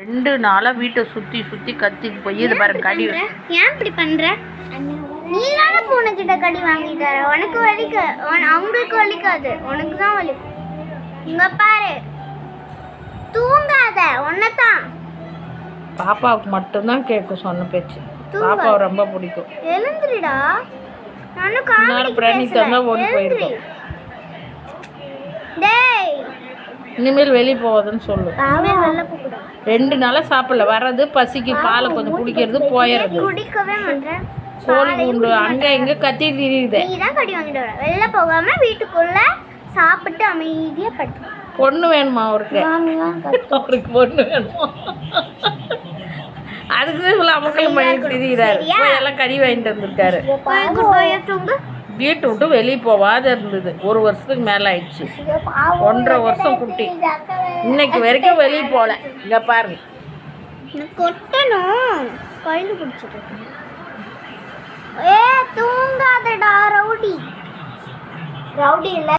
ரெண்டு நாளாக வீட்டை சுற்றி சுற்றி கத்திட்டு போய் இது பாரு கடி? ஏன் இப்படி பண்ற? நீ தானே பூனை கிட்ட கடி வாங்கிட்டு வர. உனக்கு வலிக்க. அவங்களுக்கு வலிக்காது. உனக்கு தான் வலிக்கும் இங்க பாரு. தூங்காத. உன்னதான் பாப்பாவுக்கு மட்டும்தான் கேட்கும் சொன்ன பேச்சு. பாப்பாவை ரொம்ப பிடிக்கும். எழுந்துருடா. நானும் பிராணி தந்தா ஓடி போயிருக்கும். இனிமேல் வெளியே போகாதுன்னு சொல்லு. ரெண்டு நாளாக சாப்பிடல. வர்றது பசிக்கு பாலை கொஞ்சம் குடிக்கிறது போயிடுறது. கோழி குண்டு அங்கே இங்கே கத்தி திரியுது. தான் வெளில போகாம வீட்டுக்குள்ள சாப்பிட்டு அமைதியா படுத்து பொண்ணு வேணுமா அவருக்கு? அவருக்கு பொண்ணு வேணுமா? அதுக்கு இவ்வளோ அமக்கல் பண்ணி திரிகிறாரு. எல்லாம் கறி வாங்கிட்டு வந்திருக்காரு. வீட்டு விட்டு வெளியே போகாத இருந்தது. ஒரு வருஷத்துக்கு மேலே ஆயிடுச்சு. ஒன்றரை வருஷம் குட்டி. இன்னைக்கு வரைக்கும் வெளியே போகல இங்கே பாருங்க கொட்டணும். பிடிச்சிட்டு ஏ தூங்காதடா ரவுடி. ரவுடி இல்லை.